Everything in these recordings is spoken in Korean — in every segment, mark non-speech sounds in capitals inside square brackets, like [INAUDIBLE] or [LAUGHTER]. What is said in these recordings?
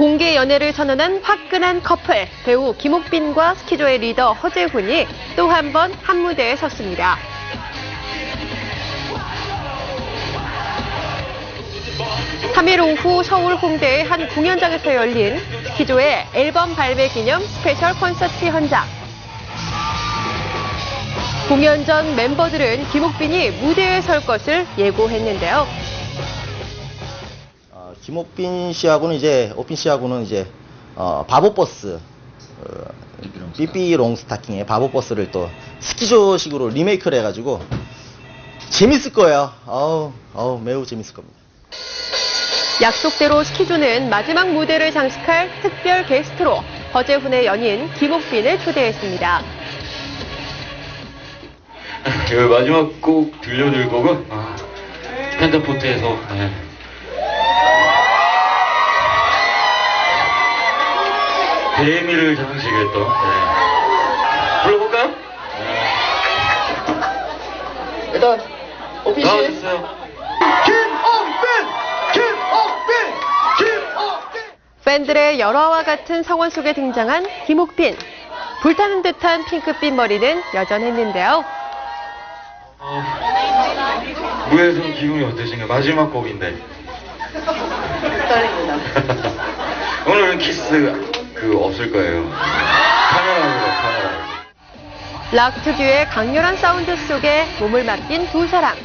공개 연애를 선언한 화끈한 커플 배우 김옥빈과 스키조의 리더 허재훈이 또 한번한 무대에 섰습니다. 삼일 오후 서울 홍대의 한 공연장에서 열린 스키조의 앨범 발매 기념 스페셜 콘서트 현장. 공연 전 멤버들은 김옥빈이 무대에 설 것을 예고했는데요. 어, 김옥빈 씨하고는 이제 오빈 씨하고는 이제 어, 바보버스 어, 삐삐 롱스타킹의 바보버스를 또 스키조식으로 리메이크를 해가지고 재밌을 거예요. 어우, 어우 매우 재밌을 겁니다. 약속대로 스키조는 마지막 무대를 장식할 특별 게스트로 허재훈의 연인 김옥빈을 초대했습니다. 그 마지막 곡 들려줄 곡은 아, 펜타포트에서 네. 데미를 장식했던 네. 불러볼까요? 일단 오빈 나와주세요. 팬들의 열화와 같은 성원 속에 등장한 김옥빈. 불타는 듯한 핑크빛 머리는 여전했는데요. 어, 무에서 기분이 어떠신가요? 마지막 곡인데. 떨립니다. [LAUGHS] 오늘은 키스 그 없을 거예요. 카메라로 카메라. 락 특유의 강렬한 사운드 속에 몸을 맡긴 두 사람.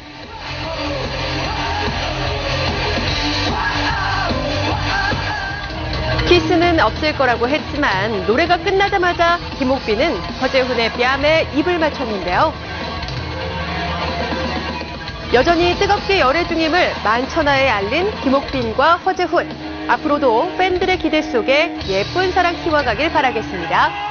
키스는 없을 거라고 했지만 노래가 끝나자마자 김옥빈은 허재훈의 뺨에 입을 맞췄는데요. 여전히 뜨겁게 열애 중임을 만천하에 알린 김옥빈과 허재훈. 앞으로도 팬들의 기대 속에 예쁜 사랑 키워가길 바라겠습니다.